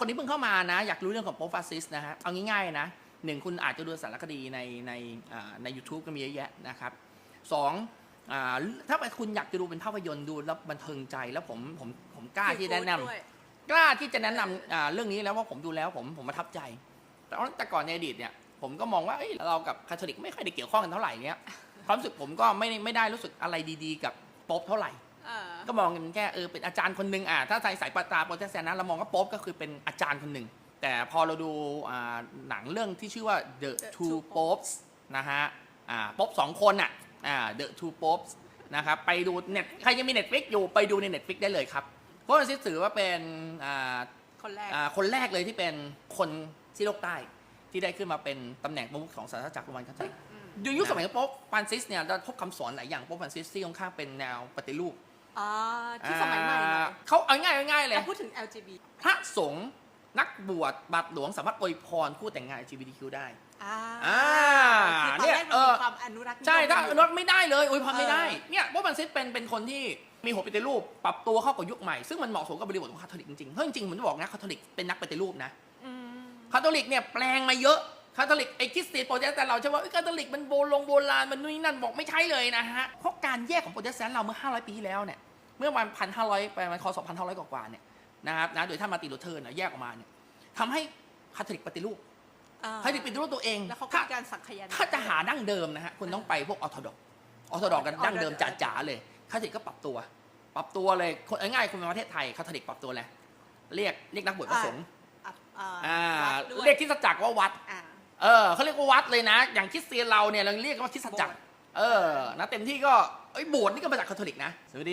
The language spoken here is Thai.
คนที่เพิ่งเข้ามานะ อยากรู้เรื่องของโป๊ปฟาสซิสนะฮะเอาง่ายๆนะหนึ่งคุณอาจจะดูสารคดีในในอ่าใน u t u b e ก็มีเยอะแยะนะครับสองอ่าถ้าคุณอยากจะดูเป็นภาพยนตร์ดูแล้วบันเทิงใจแล้วผมผมผมกล้าที่แนะนำด้วยกล้าที่จะแนะนำอ่าเรื่องนี้แล้วว่าผมดูแล้วผมผมประทับใจ แต่ว่าแต่ก่อนในอดีตเนี่ยผมก็มองว่าเอ้ยเรากับคาทอลิกไม่ค่อยได้เกี่ยวข้องกันเท่าไหร่เนี้ยความรู้สึกผมก็ไม่ไม่ได้รู้สึกอะไรดีๆ กับโป๊ปเท่าไหร่ เออ ก็มองกันแค่เออเป็นอาจารย์คนหนึ่งอะถ้าใส่สายปตาโปรเตสแตนต์นะเรามองว่าโป๊ปก็คือเป็นอาจารย์คนหนึ่งแต่พอเราดูอ่าหนังเรื่องที่ชื่อว่า The The Two Two Popes นะฮะอ่าโป๊ปสองคนอะอ่า The Two Popes นะครับไปดูเน็ตใครยังมี Netflix อยู่ไปดูใน Netflix ได้เลยครับเพราะมันถือว่าเป็นอ่า คนแรก อ่าคนแรกเลยที่เป็นคนที่โลกใต้ที่ได้ขึ้นมาเป็นตำแหน่งประมุขของศาสนาจักรโรมันคาทอลิกอืมในยุคสมัยของโป๊ปฟรานซิสเนี่ยเราพบคำสอนหลายอย่างโป๊ปฟรานซิสที่ค่อนข้างเป็นแนวปฏิรูป อ่าที่สมัยใหม่หน่อยอ่าเขาเอาง่ายเอาง่ายเลยแต่พูดถึง LGBT พระสงฆ์นักบวชบาทหลวงสามารถอวยพรคู่แต่งงาน LGBTQ ได้อ่าอ่าคือตอนเนี่ยแรกเอมันอมีความอนุรักษ์นิยมใช่ถ้าอยู่รถไม่ได้เลยอวยพรไม่ได้เออเนี่ยโป๊ปฟรานซิสเป็นเป็นคนที่มีหัวปฏิรูปปรับตัวเข้ากับยุคใหม่ ซึ่งมันเหมาะสมกับบริบทของคาทอลิกจริงๆเพราะจริงๆผมจะบอกนะคาทอลิกเป็นนักปฏิรูปนะอืมคาทอลิกเนี่ยแปลงมาเยอะ คาทอลิกไอ้คริสเตียนโปรเตสแตนต์เราใช่ว่าเอ้ยคาทอลิกมันโบลงโบราณมันนู่นนี่นั่นบอกไม่ใช่เลยนะฮะเพราะการแยกของโปรเตสแตนต์เราเมื่อ 500 ปีที่แล้วเนี่ยเมื่อวันพันห้าร้อยประมาณคศ2,500กว่าๆเนี่ยนะครับนะโดยท่านมาร์ตินลูเทอร์นะแยกออกมาเนี่ยทำให้คาทอลิกปฏิรูปอ่าคาทอลิกปฏิรูปตัวเองแล้วเขาก็ถ้ามีการสังคยันถ้าจะหาดั้งเดิมนะฮะคุณต้องไปพวกออร์โธดอกออร์โธดอกกันดั้งเดิมจ๋าๆเลยคาทอลิกก็ปรับตัว ปรับตัวเลยคนเอาง่ายๆคุณมาประเทศไทยคาทอลิกปรับตัวแหละไรเรียกเรียกนักบวชพระสงฆ์อะอ่าอ่าวัดด้วยเรียกคริสตจักรว่าวัดอ่า เออเขาเรียกว่าวัดเลยนะ อย่างคริสเตียนเราเนี่ยเราเรียกว่าคริสตจักรโบสถ์เออนะเต็มที่ก็ไอ้ยโบสถ์นี่ก็มาจากคาทอลิกนะสวัสดี